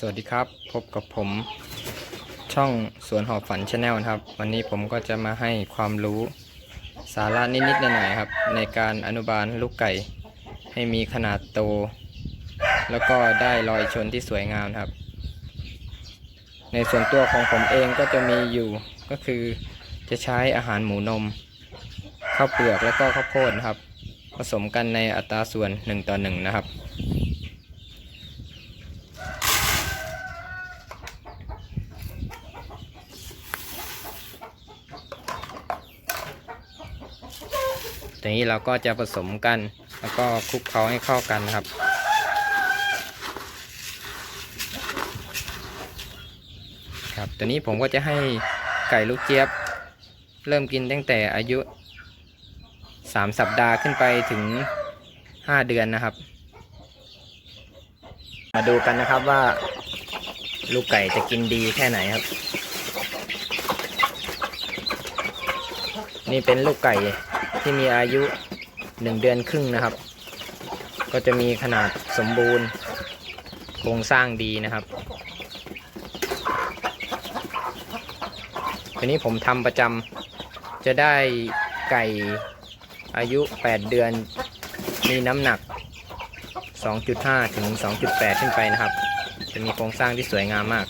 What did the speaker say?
สวัสดีครับพบกับผมช่องสวนหอบฝันชาแนลนะครับ วันนี้ผมก็จะมาให้ความรู้สาระนิดๆหน่อยๆครับ ในการอนุบาลลูกไก่ ให้มีขนาดโต แล้วก็ได้รอยชนที่สวยงามครับ ในส่วนตัวของผมเองก็จะมีอยู่ก็คือจะใช้อาหารหมูนมข้าวเปลือกแล้วก็ข้าวโพดครับ ผสมกันในอัตราส่วน1ต่อ1นะครับ ตรงนี้เราก็จะผสมกัน แล้วก็คลุกเคล้าให้เข้ากันนะครับ ครับตัวนี้ผมก็จะให้ไก่ลูกเจี๊ยบ เริ่มกินตั้งแต่อายุ 3 สัปดาห์ขึ้นไปถึง 5 เดือนนะครับ มาดูกันนะครับว่า ลูกไก่จะกินดีแค่ไหนครับนี่เป็นลูกไก่ ที่มีอายุ 1 เดือนครึ่งนะครับ ก็จะมีขนาดสมบูรณ์โครงสร้างดีนะครับทีนี้ผมทำประจำจะได้ไก่อายุ 8 เดือนมีน้ำหนัก 2.5 ถึง 2.8 ขึ้นไปนะครับ จะมีโครงสร้างที่สวยงามมาก